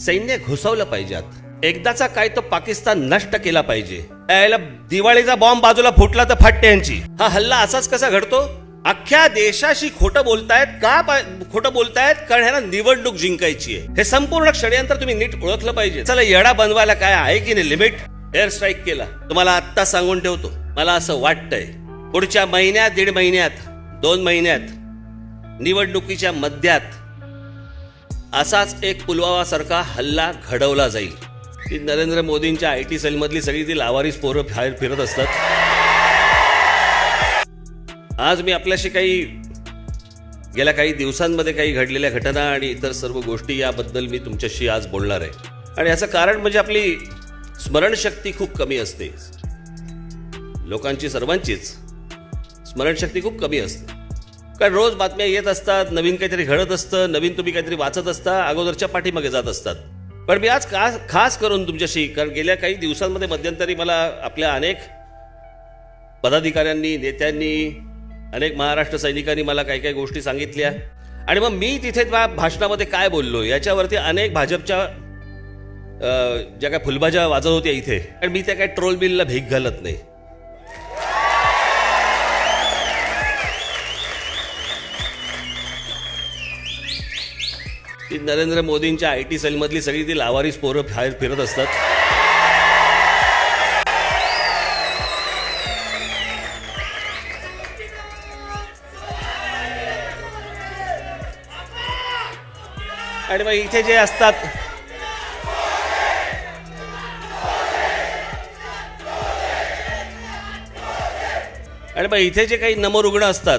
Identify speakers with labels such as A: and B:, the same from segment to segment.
A: सैन्य घुसवलं पाहिजे एकदाचा काय तो पाकिस्तान नष्ट केला पाहिजे. यायला दिवाळीचा बॉम्ब बाजूला फुटला तर फाटते यांची. हा हल्ला असाच कसा घडतो? अख्ख्या देशाशी खोटं बोलतायत का खोटं बोलतायत? कारण ह्याला निवडणूक जिंकायची आहे. हे संपूर्ण षडयंत्र तुम्ही नीट ओळखलं पाहिजे. चला येडा बनवायला काय आहे की नाही लिमिट एअर स्ट्राईक केला. तुम्हाला आत्ता सांगून ठेवतो. मला असं वाटतंय पुढच्या महिन्यात दीड महिन्यात दोन महिन्यात निवडणुकीच्या मध्यात असाच एक पुलवामासारखा हल्ला घडवला जाईल. ती नरेंद्र मोदींच्या आय टी सेलमधली सगळी ती लावारीस पोरं बाहेर फिरत असतात. आज मी आपल्याशी काही गेल्या काही दिवसांमध्ये काही घडलेल्या घटना आणि इतर सर्व गोष्टी याबद्दल मी तुमच्याशी आज बोलणार आहे. आणि याचं कारण म्हणजे आपली स्मरणशक्ती खूप कमी असते. लोकांची सर्वांचीच स्मरणशक्ती खूप कमी असते. कारण रोज बातम्या येत असतात नवीन काहीतरी घडत असतं नवीन तुम्ही काहीतरी वाचत असता अगोदरच्या पाठीमागे जात असतात. पण मी आज खास खास करून तुमच्याशी कारण गेल्या काही दिवसांमध्ये मध्यंतरी मला आपल्या अनेक पदाधिकाऱ्यांनी नेत्यांनी अनेक महाराष्ट्र सैनिकांनी मला काही काही गोष्टी सांगितल्या. आणि मग मी तिथे त्या भाषणामध्ये काय बोललो याच्यावरती अनेक भाजपच्या ज्या काय फुलभाज्या वाजत होत्या इथे आणि मी त्या काय ट्रोल बिलला भीक घालत नाही. ती नरेंद्र मोदींच्या आय टी सेलमधली सगळी ती लावारीस पोरं बाहेर फिरत असतात. आणि मग इथे जे असतात आणि मग इथे जे काही नमरुग्ण असतात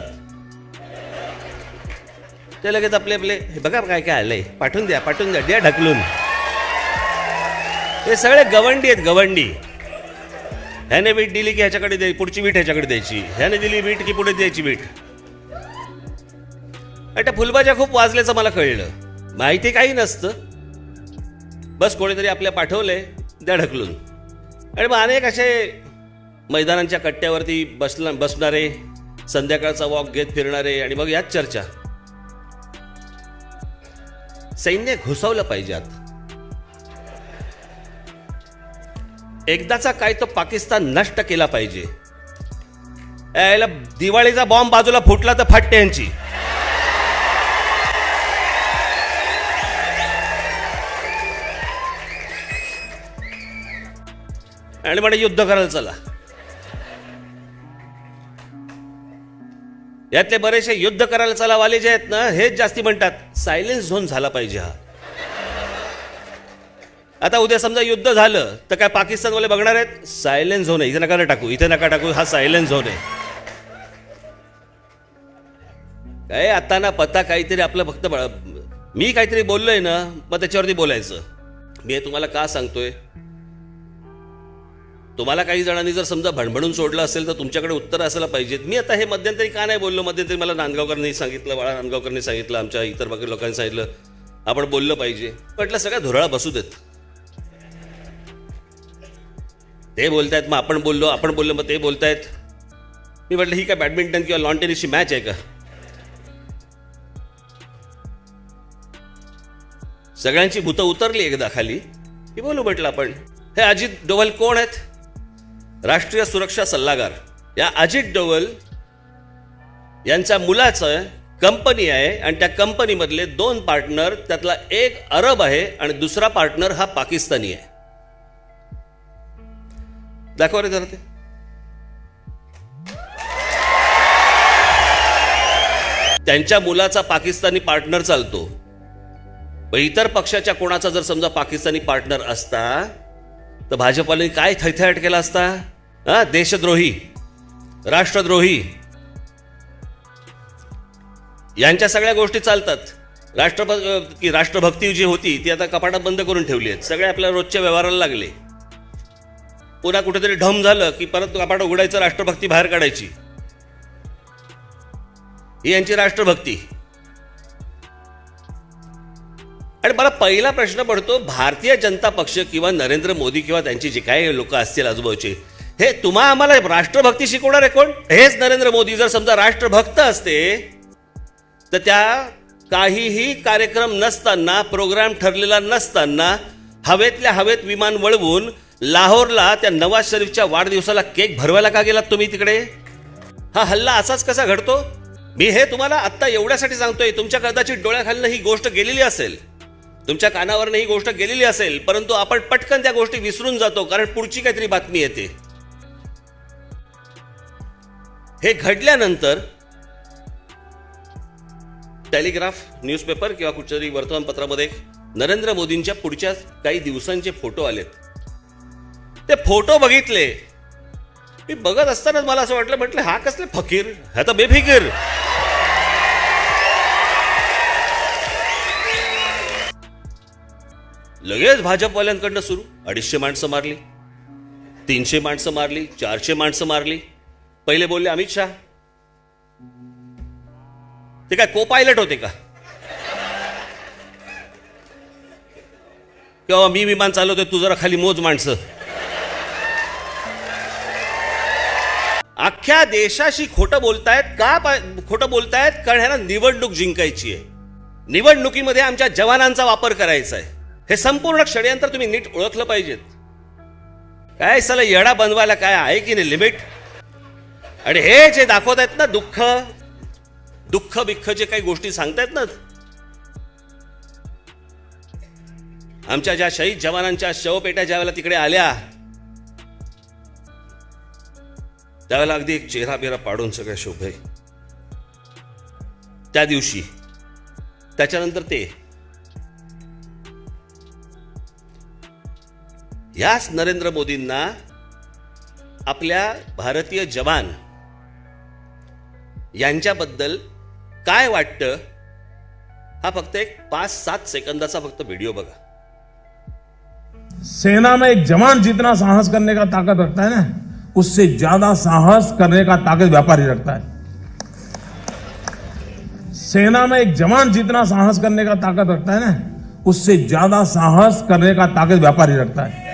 A: ते लगेच आपले आपले हे बघा काय काय आलंय पाठवून द्या पाठवून द्या द्या ढकलून. हे सगळे गवंडी आहेत गवंडी. ह्याने वीट दिली की ह्याच्याकडे द्यायची पुढची वीट ह्याच्याकडे द्यायची. ह्याने दिली वीट की पुढे द्यायची वीट. आणि त्या फुलबाज्या खूप वाजल्याचं मला कळलं. माहिती काही नसतं. बस कोणीतरी आपल्या पाठवले द्या ढकलून. आणि मग अनेक असे मैदानांच्या कट्ट्यावरती बसला बसणारे संध्याकाळचा वॉक घेत फिरणारे आणि मग याच चर्चा. सैन्य घुसवलं पाहिजेत एकदाचा काय तो पाकिस्तान नष्ट केला पाहिजे. यायला दिवाळीचा बॉम्ब बाजूला फुटला तर फाटते यांची. आणि म्हणे युद्ध करायला चला. यातले बरेचसे युद्ध करायला चलावाले जे आहेत ना हेच जास्ती म्हणतात सायलेन्स झोन झाला पाहिजे हा. आता उद्या समजा युद्ध झालं तर काय पाकिस्तानवाले बघणार आहेत सायलेन्स झोन आहे इथे नका टाकू इथे नका टाकू हा सायलेन्स झोन आहे. काय आता ना पत्ता काहीतरी आपलं फक्त बळ- मी काहीतरी बोललोय ना मग त्याच्यावरती बोलायचं. मी तुम्हाला का सांगतोय? तुम्हाला काही जणांनी जर समजा भणभणून सोडलं असेल तर तुमच्याकडे उत्तर असायला पाहिजेत. मी आता हे मध्यंतरी का नाही बोललो? मध्यंतरी मला नांदगावकरांनी सांगितलं बाळा नांदगावकरांनी सांगितलं आमच्या इतर बाकी लोकांनी सांगितलं. आपण बोललं पाहिजे. म्हटलं सगळ्या धुराळा बसू देत. ते बोलतायत मग आपण बोललो आपण बोललो मग ते बोलतायत. मी म्हटलं ही काय बॅडमिंटन किंवा लॉन टेनिसची मॅच आहे का? सगळ्यांची भूतं उतरली एकदा खाली. की बोलू म्हटलं आपण हे अजित डोवल कोण आहेत? राष्ट्रीय सुरक्षा सल्लागार. या अजित डोवल यांच्या मुलाचं कंपनी आहे आणि त्या कंपनीमधले दोन पार्टनर त्यातला एक अरब आहे आणि दुसरा पार्टनर हा पाकिस्तानी आहे. दाखवा रे जरा ते. त्यांच्या मुलाचा पाकिस्तानी पार्टनर चालतो. इतर पक्षाच्या कोणाचा जर समजा पाकिस्तानी पार्टनर असता तर भाजपाने काय थैथयाट केला असता? हा देशद्रोही राष्ट्रद्रोही. यांच्या सगळ्या गोष्टी चालतात. राष्ट्रभ की राष्ट्रभक्ती जी होती ती आता कपाटात बंद करून ठेवली आहेत. सगळे आपल्या रोजच्या व्यवहाराला लागले. पुन्हा कुठेतरी ढम झालं की परत कपाट उघडायचं राष्ट्रभक्ती बाहेर काढायची. ही यांची राष्ट्रभक्ती. आणि मला पहिला प्रश्न पडतो भारतीय जनता पक्ष किंवा नरेंद्र मोदी किंवा त्यांची जी काही लोक असतील आजूबाजूचे हे तुम्हा आम्हाला राष्ट्रभक्ती शिकवणार आहे कोण? हेच नरेंद्र मोदी. जर समजा राष्ट्रभक्त असते तर त्या काहीही कार्यक्रम नसताना प्रोग्राम ठरलेला नसताना हवेतल्या हवेत विमान वळवून लाहोरला त्या नवाज शरीफच्या वाढदिवसाला केक भरवायला का गेलात तुम्ही तिकडे? हा हल्ला असाच कसा घडतो? मी हे तुम्हाला आत्ता एवढ्यासाठी सांगतोय तुमच्या कदाचित डोळ्याखालनं ही गोष्ट गेलेली असेल. तुमच्या कानावरनं ही गोष्ट गेलेली असेल परंतु आपण पटकन त्या गोष्टी विसरून जातो कारण पुढची काहीतरी बातमी येते. हे घडल्यानंतर टेलिग्राफ न्यूजपेपर किंवा कुठच्यातरी वर्तमानपत्रामध्ये नरेंद्र मोदींच्या पुढच्या काही दिवसांचे फोटो आलेत. ते फोटो बघितले. मी बघत असतानाच मला असं वाटलं म्हटलं हा कसले फकीर हा तर बेफिकीर. लगेच भाजपवाल्यांकडनं सुरू. अडीचशे माणसं मारली तीनशे माणसं मारली चारशे माणसं मारली. पहिले बोलले अमित शहा. ते काय को पायलट होते का? किंवा मी विमान चालवतोय तू जरा खाली मोज माणसं. अख्ख्या देशाशी खोटं बोलतायत का खोटं बोलतायत? कारण ह्याला निवडणूक जिंकायची आहे. निवडणुकीमध्ये आमच्या जवानांचा वापर करायचा आहे. हे संपूर्ण षडयंत्र तुम्ही नीट ओळखलं पाहिजेत. काय सला येडा बनवायला काय आहे की नाही लिमिट? आणि हे जे दाखवत आहेत ना दुःख दुःख बिख्ख जे काही गोष्टी सांगतायत ना आमच्या ज्या शहीद जवानांच्या शवपेट्या ज्या वेळेला तिकडे आल्या त्यावेळेला अगदी एक चेहरा बिरा पाडून सगळ्या शोभे. त्या दिवशी त्याच्यानंतर ते याच नरेंद्र मोदींना आपल्या भारतीय जवान यांच्याबद्दल काय वाटतं हा फक्त एक पाच सात सेकंदाचा फक्त व्हिडिओ बघा.
B: सेना में एक जवान जितना साहस करने का ताकत रखता है ना उससे ज्यादा साहस करने का ताकत व्यापारी रखता है। सेना में एक जवान जितना साहस करने का ताकत रखता है ना उससे ज्यादा साहस करने का ताकत व्यापारी रखता है।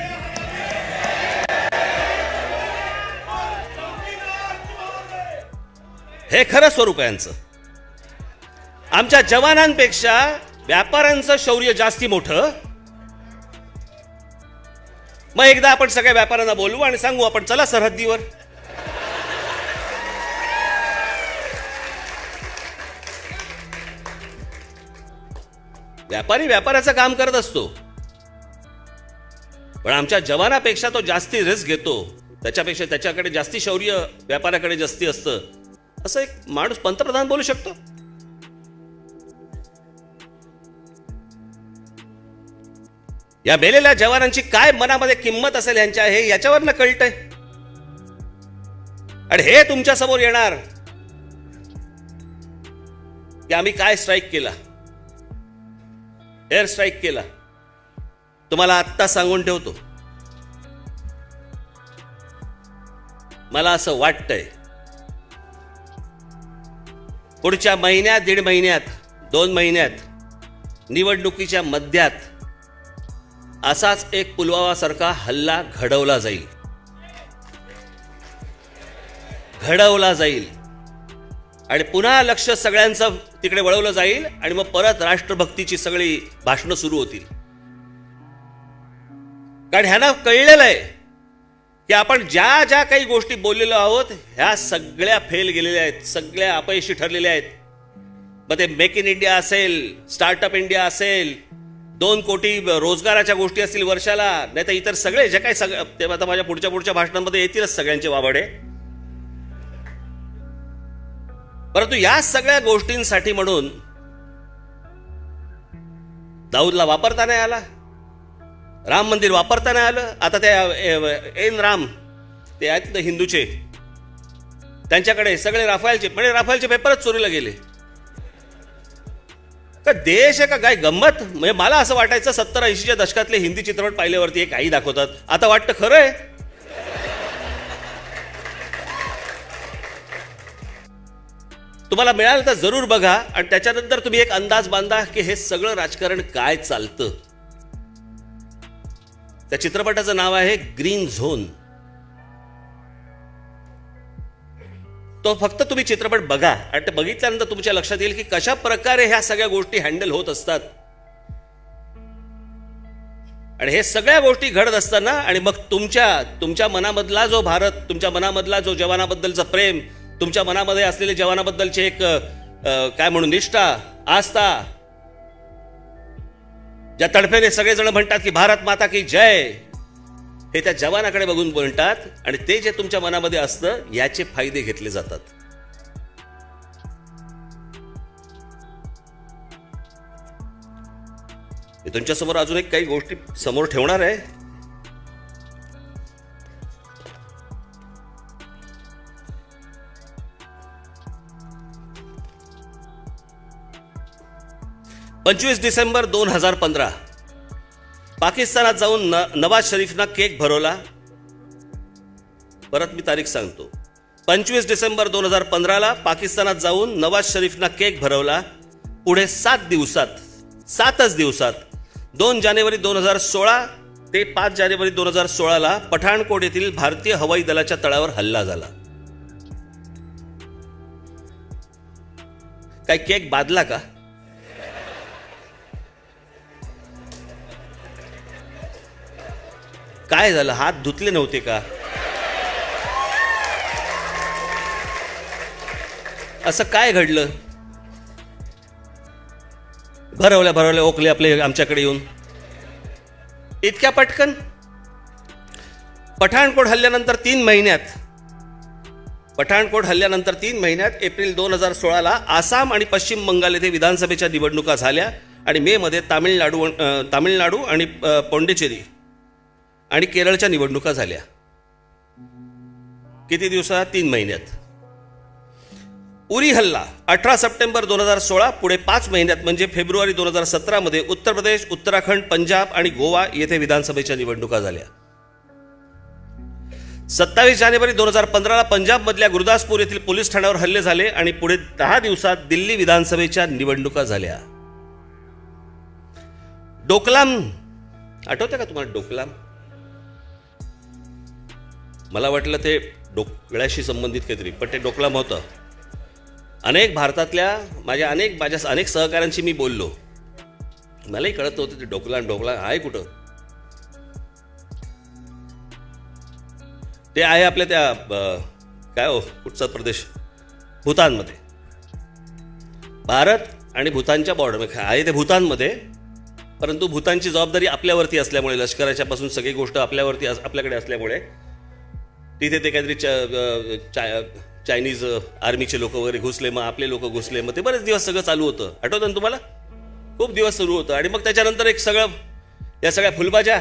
A: हे खरं स्वरूप आहे यांचं. आमच्या जवानांपेक्षा व्यापाऱ्यांचं शौर्य जास्ती मोठं. मग एकदा आपण सगळ्या व्यापाऱ्यांना बोलवू आणि सांगू आपण चला सरहद्दीवर. व्यापारी व्यापाराचं काम करत असतो. पण आमच्या जवानापेक्षा तो जास्ती रिस्क घेतो. त्याच्यापेक्षा त्याच्याकडे जास्ती शौर्य व्यापाऱ्याकडे जास्ती असतं. असं एक माणूस पंतप्रधान बोलू शकतो? या मेलेल्या जवानांची काय मनामध्ये किंमत असेल यांच्या हे याच्यावरनं कळतंय. आणि हे तुमच्यासमोर येणार. की आम्ही काय स्ट्राईक केला? एअर स्ट्राईक केला. तुम्हाला आत्ता सांगून ठेवतो. मला असं वाटतंय पुढच्या महिन्यात दीड महिन्यात दोन महिन्यात निवडणुकीच्या मध्यात असाच एक पुलवामासारखा हल्ला घडवला जाईल. घडवला जाईल. आणि पुन्हा लक्ष सगळ्यांचं तिकडे वळवलं जाईल आणि मग परत राष्ट्रभक्तीची सगळी भाषणं सुरू होतील. कारण ह्यांना कळलेलं आहे की आपण ज्या ज्या काही गोष्टी बोललेलो आहोत ह्या सगळ्या फेल गेलेल्या आहेत सगळ्या अपयशी ठरलेल्या आहेत. मग ते मेक इन इंडिया असेल स्टार्टअप इंडिया असेल दोन कोटी रोजगाराच्या गोष्टी असतील वर्षाला नाही तर इतर सगळे जे काही सगळं ते आता माझ्या पुढच्या पुढच्या भाषणांमध्ये येतीलच सगळ्यांचे वावडे. परंतु या सगळ्या गोष्टींसाठी म्हणून दाऊदला वापरता नाही आला. राम मंदिर वापरता नाही आलं. आता त्या एन राम ते आहेत ना हिंदूचे. त्यांच्याकडे सगळे राफायलचे म्हणजे राफायलचे पेपरच चोरीला गेले. का देश आहे का काय गंमत? म्हणजे मला असं वाटायचं सत्तर ऐंशीच्या दशकातले हिंदी चित्रपट पाहिल्यावरती हे काही दाखवतात. आता वाटतं खरं आहे. तुम्हाला मिळालं तर जरूर बघा. आणि त्याच्यानंतर तुम्ही एक अंदाज बांधा की हे सगळं राजकारण काय चालतं? त्या चित्रपटाचं नाव आहे ग्रीन झोन. तो फक्त तुम्ही चित्रपट बघा. आणि ते बघितल्यानंतर तुमच्या लक्षात येईल की कशा प्रकारे ह्या सगळ्या गोष्टी हँडल होत असतात. आणि हे सगळ्या गोष्टी घडत असताना आणि मग तुमच्या तुमच्या मनामधला जो भारत तुमच्या मनामधला जो जवानाबद्दलचं प्रेम तुमच्या मनामध्ये असलेले जवानाबद्दलचे एक काय म्हणू निष्ठा आस्था ज्या तडफेने सगळेजण म्हणतात की भारत माता की जय हे त्या जवानाकडे बघून म्हणतात आणि ते जे तुमच्या मनामध्ये असतं याचे फायदे घेतले जातात. मी तुमच्यासमोर अजून एक काही गोष्टी समोर ठेवणार आहे. पंचवीस डिसेंबर दोन हजार पंधरा. पाकिस्तानात जाऊन न नवाज शरीफना केक भरवला. परत मी तारीख सांगतो. पंचवीस डिसेंबर दोन हजार पंधराला पाकिस्तानात जाऊन नवाज शरीफना केक भरवला. पुढे सात दिवसात सातच दिवसात दोन जानेवारी दोन हजार सोळा ते पाच जानेवारी दोन हजार सोळाला पठाणकोट येथील भारतीय हवाई दलाच्या तळावर हल्ला झाला. काय केक बादला का? काय झालं? हात धुतले नव्हते का? असं काय घडलं? भरवल्या भरवल्या ओकले आपले आमच्याकडे येऊन. इतक्या पटकन? पठाणकोट हल्ल्यानंतर तीन महिन्यात. पठाणकोट हल्ल्यानंतर तीन महिन्यात एप्रिल दोन हजार सोळाला आसाम आणि पश्चिम बंगाल येथे विधानसभेच्या निवडणुका झाल्या आणि मेमध्ये तामिळनाडू तामिळनाडू आणि पोंडिचेरी. आणि केरळच्या निवडणुका झाल्या. किती दिवसात? तीन महिन्यात. उरी हल्ला अठरा सप्टेंबर दोन हजार सोळा पुढे पाच महिन्यात म्हणजे फेब्रुवारी दोन हजार सतरामध्ये उत्तर प्रदेश उत्तराखंड पंजाब आणि गोवा येथे विधानसभेच्या निवडणुका झाल्या. सत्तावीस जानेवारी दोन हजार पंधराला पंजाबमधल्या गुरुदासपूर येथील पोलीस ठाण्यावर हल्ले झाले आणि पुढे दहा दिवसात दिल्ली विधानसभेच्या निवडणुका झाल्या. डोकलाम आठवतं का तुम्हाला डोकलाम? मला वाटलं ते डोकळ्याशी संबंधित काहीतरी पण ते डोकलाम होतं. अनेक भारतातल्या माझ्या अनेक माझ्या अनेक सहकाऱ्यांशी मी बोललो. मलाही कळत नव्हतं ते डोकला डोकला आहे कुठं? ते आहे आपल्या त्या काय हो कुठचा प्रदेश? भूतानमध्ये. भारत आणि भूतानच्या बॉर्डर आहे ते भूतानमध्ये परंतु भूतानची जबाबदारी आपल्यावरती असल्यामुळे लष्कराच्यापासून सगळी गोष्ट आपल्यावरती आपल्याकडे असल्यामुळे तिथे ते काहीतरी चा- चायनीज आर्मीचे लोक वगैरे घुसले मग आपले लोक घुसले मग ते बरेच दिवस सगळं चालू होतं. आठवतं ना तुम्हाला? खूप दिवस सुरू होतं. आणि मग त्याच्यानंतर एक सगळं या सगळ्या फुलबाज्या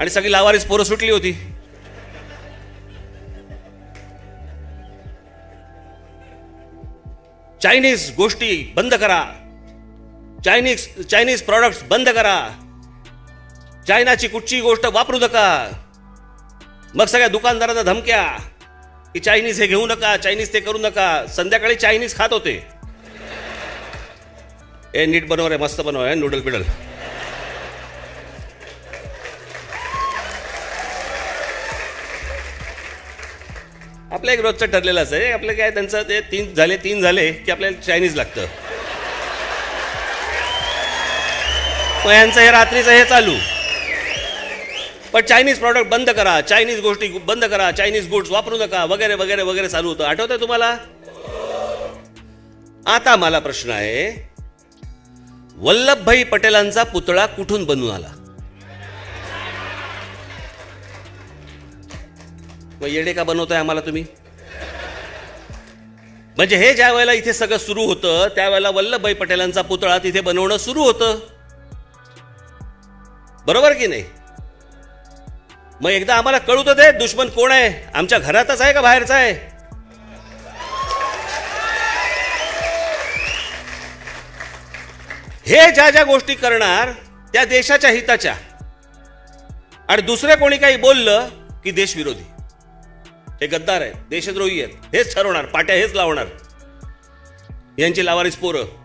A: आणि सगळी लावारीस पोरं सुटली होती. चायनीज गोष्टी बंद करा. चायनीज चायनीज प्रॉडक्ट्स बंद करा. चायनाची कुठची गोष्ट वापरू नका. मग सगळ्या दुकानदारांना धमक्या की चायनीज हे घेऊ नका चायनीज ते करू नका. संध्याकाळी चायनीज खात होते. ए नीट बनव रे मस्त बनव आहे नूडल बिडल. आपलं एक रोजचं ठरलेलंच आहे. आपलं काय त्यांचं ते तीन झाले तीन झाले की आपल्याला चायनीज लागतं. मग यांचं हे रात्रीचं हे चालू. पण चायनीज प्रॉडक्ट बंद करा. चायनीज गोष्टी बंद करा. चायनीज गुड्स वापरू नका. वगैरे वगैरे वगैरे चालू होतं. आठवतंय तुम्हाला? आता मला प्रश्न आहे. वल्लभभाई पटेलांचा पुतळा कुठून बनून आला? मग येडे का बनवताय आम्हाला तुम्ही? म्हणजे हे ज्या वेळेला इथे सगळं सुरू होतं त्यावेळेला वल्लभभाई पटेलांचा पुतळा तिथे बनवणं सुरू होतं. बरोबर की नाही? मग एकदा आम्हाला कळू तर दे दुश्मन कोण आहे? आमच्या घरातच आहे का बाहेरचा आहे? हे ज्या ज्या गोष्टी करणार त्या देशाच्या हिताच्या. आणि दुसरे कोणी काही बोललं की देशविरोधी हे गद्दार आहेत देशद्रोही आहेत हेच ठरवणार पाट्या हेच लावणार. यांची लावारीस पोरं.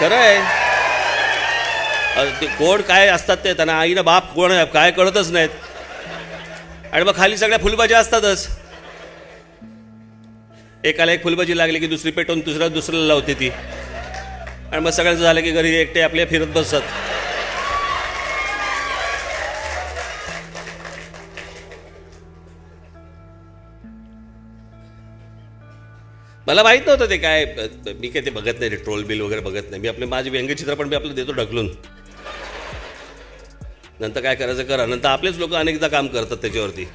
A: खरं आहे ते कोण काय असतात ते? त्यांना आईनं बाप कोण काय कळतच नाहीत. आणि मग खाली सगळ्या फुलभाज्या असतातच. एकाला एक फुलभाजी लागली की दुसरी पेटवून दुसऱ्या दुसऱ्याला लावते ती. आणि मग सगळ्यांचं झालं की घरी एकटे आपले फिरत बसतात. मला माहीत नव्हतं ते काय मी काय ते बघत नाही रे ट्रोल बिल वगैरे बघत नाही. मी आपले माझे व्यंगचित्र पण मी आपलं देतो ढकलून. नंतर काय करायचं करा. नंतर आपलेच लोक अनेकदा काम करतात त्याच्यावरती.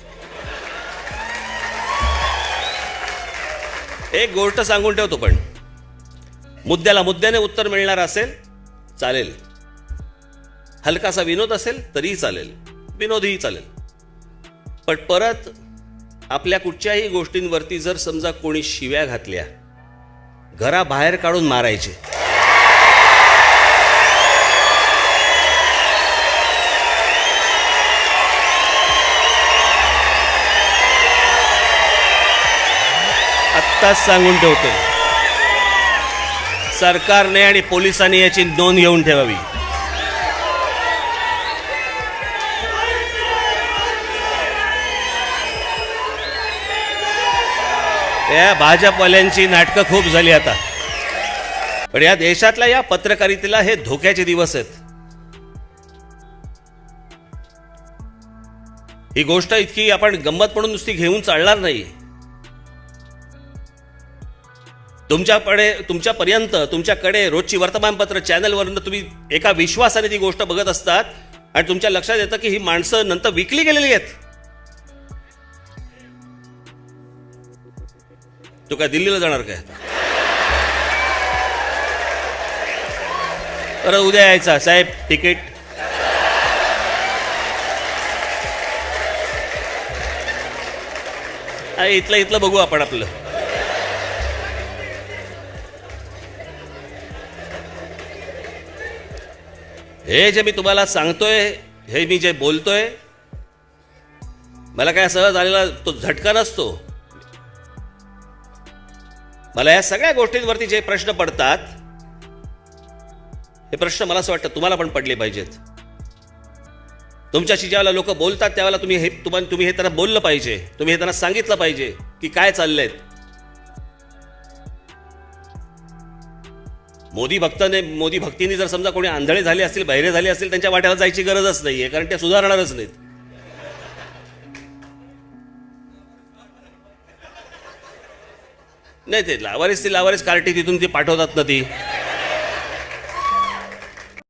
A: एक गोष्ट सांगून ठेवतो पण. मुद्द्याला मुद्द्याने उत्तर मिळणार असेल चालेल. हलकासा विनोद असेल तरीही चालेल. विनोदही चालेल. पण परत आपल्या कुठच्याही गोष्टींवरती जर समजा कोणी शिव्या घातल्या घराबाहेर काढून मारायचे. आत्ताच सांगून ठेवतोय सरकारने आणि पोलिसांनी याची नोंद घेऊन ठेवावी. या भाजपवाल्यांची नाटकं खूप झाली आता. पण या देशातल्या या पत्रकारितेला हे धोक्याचे दिवस आहेत. ही गोष्ट इतकी आपण गंमत म्हणून नुसती घेऊन चालणार नाही. तुमच्याकडे तुमच्यापर्यंत तुमच्याकडे रोजची वर्तमानपत्र चॅनलवरनं तुम्ही एका विश्वासाने ती गोष्ट बघत असतात आणि तुमच्या लक्षात येतं की ही माणसं नंतर विकली गेलेली आहेत. तू काय दिल्लीला जाणार काय परत उद्या यायचा साहेब तिकीट. अरे इथलं इथलं बघू आपण आपलं. हे जे मी तुम्हाला सांगतोय हे मी जे बोलतोय मला काय सहज आलेला तो झटका नसतो. मला या सगळ्या गोष्टींवरती जे प्रश्न पडतात हे प्रश्न मला असं वाटतं तुम्हाला पण पडले पाहिजेत. तुमच्याशी ज्यावेळेला लोक बोलतात त्यावेळेला तुम्ही हे तुम्हाला तुम्ही हे त्यांना बोललं पाहिजे. तुम्ही हे त्यांना सांगितलं पाहिजे की काय चाललंय. मोदी भक्ताने मोदी भक्तीने जर समजा कोणी आंधळे झाले असतील बहिरे झाले असतील त्यांच्या वाट्याला जायची गरजच नाहीये कारण ते सुधारणारच नाहीत. नाही ते लावारीस ती लावारीस कार्टी तिथून ती पाठवतात ना ती.